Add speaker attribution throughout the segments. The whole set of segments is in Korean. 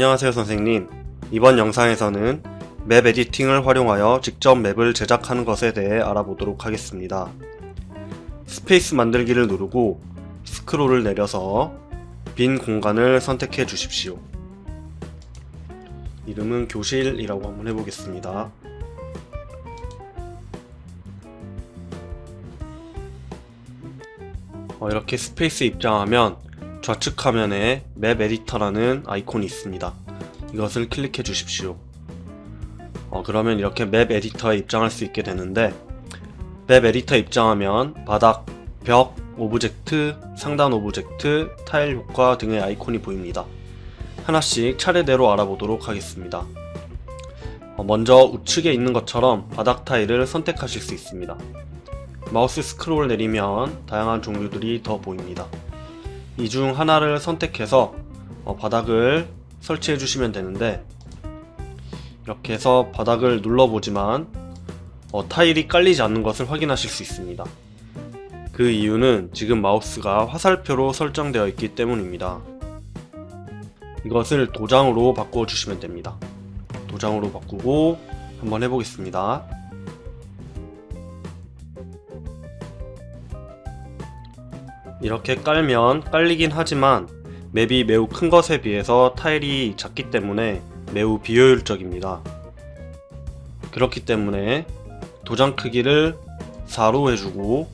Speaker 1: 안녕하세요 선생님. 이번 영상에서는 맵 에디팅을 활용하여 직접 맵을 제작하는 것에 대해 알아보도록 하겠습니다. 스페이스 만들기를 누르고 스크롤을 내려서 빈 공간을 선택해 주십시오. 이름은 교실이라고 한번 해보겠습니다. 어, 이렇게 스페이스 입장하면 좌측 화면에 맵 에디터라는 아이콘이 있습니다. 이것을 클릭해 주십시오. 어, 그러면 이렇게 맵 에디터에 입장할 수 있게 되는데 맵 에디터 입장하면 바닥, 벽, 오브젝트, 상단 오브젝트, 타일 효과 등의 아이콘이 보입니다. 하나씩 차례대로 알아보도록 하겠습니다. 어, 먼저 우측에 있는 것처럼 바닥 타일을 선택하실 수 있습니다. 마우스 스크롤 내리면 다양한 종류들이 더 보입니다. 이 중 하나를 선택해서 어, 바닥을 설치해 주시면 되는데 이렇게 해서 바닥을 눌러보지만 어, 타일이 깔리지 않는 것을 확인하실 수 있습니다. 그 이유는 지금 마우스가 화살표로 설정되어 있기 때문입니다. 이것을 도장으로 바꿔 주시면 됩니다. 도장으로 바꾸고 한번 해보겠습니다. 이렇게 깔면 깔리긴 하지만 맵이 매우 큰 것에 비해서 타일이 작기 때문에 매우 비효율적입니다. 그렇기 때문에 도장 크기를 4로 해주고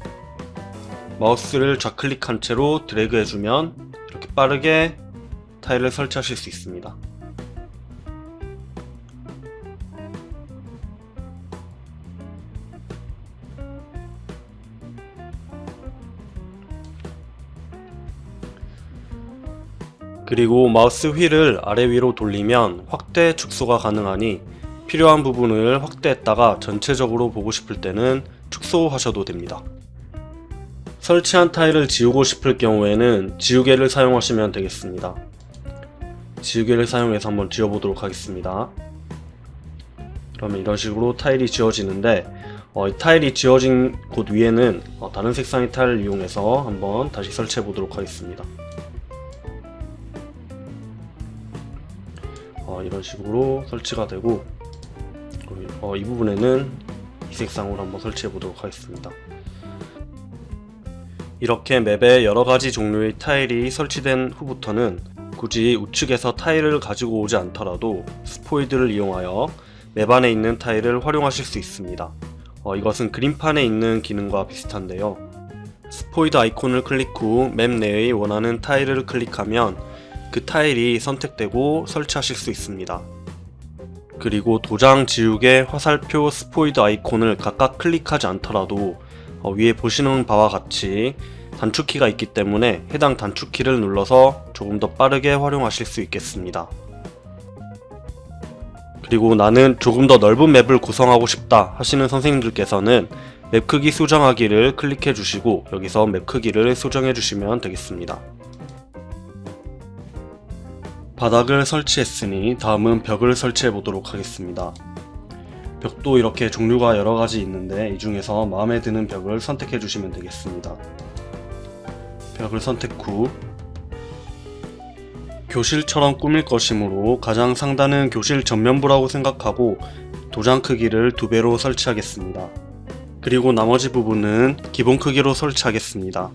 Speaker 1: 마우스를 좌클릭한 채로 드래그 해주면 이렇게 빠르게 타일을 설치하실 수 있습니다. 그리고 마우스 휠을 아래 위로 돌리면 확대 축소가 가능하니 필요한 부분을 확대했다가 전체적으로 보고 싶을 때는 축소하셔도 됩니다. 설치한 타일을 지우고 싶을 경우에는 지우개를 사용하시면 되겠습니다. 지우개를 사용해서 한번 지워보도록 하겠습니다. 그러면 이런 식으로 타일이 지워지는데 어, 이 타일이 지워진 곳 위에는 어, 다른 색상의 타일을 이용해서 한번 다시 설치해 보도록 하겠습니다. 어, 이런 식으로 설치가 되고 어, 이 부분에는 이 색상으로 한번 설치해 보도록 하겠습니다. 이렇게 맵에 여러가지 종류의 타일이 설치된 후부터는 굳이 우측에서 타일을 가지고 오지 않더라도 스포이드를 이용하여 맵 안에 있는 타일을 활용하실 수 있습니다. 어, 이것은 그림판에 있는 기능과 비슷한데요. 스포이드 아이콘을 클릭 후 맵 내의 원하는 타일을 클릭하면 그 타일이 선택되고 설치하실 수 있습니다. 그리고 도장 지우개, 화살표, 스포이드 아이콘을 각각 클릭하지 않더라도 어, 위에 보시는 바와 같이 단축키가 있기 때문에 해당 단축키를 눌러서 조금 더 빠르게 활용하실 수 있겠습니다. 그리고 나는 조금 더 넓은 맵을 구성하고 싶다 하시는 선생님들께서는 맵 크기 수정하기를 클릭해 주시고 여기서 맵 크기를 수정해 주시면 되겠습니다. 바닥을 설치했으니 다음은 벽을 설치해 보도록 하겠습니다. 벽도 이렇게 종류가 여러 가지 있는데 이 중에서 마음에 드는 벽을 선택해 주시면 되겠습니다. 벽을 선택 후 교실처럼 꾸밀 것이므로 가장 상단은 교실 전면부라고 생각하고 도장 크기를 두 배로 설치하겠습니다. 그리고 나머지 부분은 기본 크기로 설치하겠습니다.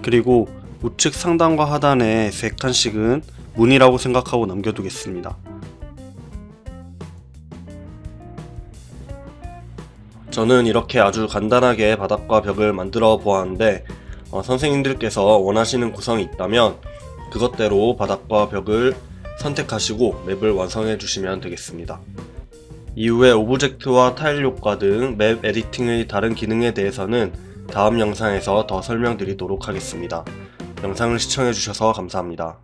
Speaker 1: 그리고 우측 상단과 하단에 세 칸씩은 문이라고 생각하고 남겨두겠습니다. 저는 이렇게 아주 간단하게 바닥과 벽을 만들어 보았는데 어, 선생님들께서 원하시는 구성이 있다면 그것대로 바닥과 벽을 선택하시고 맵을 완성해 주시면 되겠습니다. 이후에 오브젝트와 타일 효과 등 맵 에디팅의 다른 기능에 대해서는 다음 영상에서 더 설명드리도록 하겠습니다. 영상을 시청해 주셔서 감사합니다.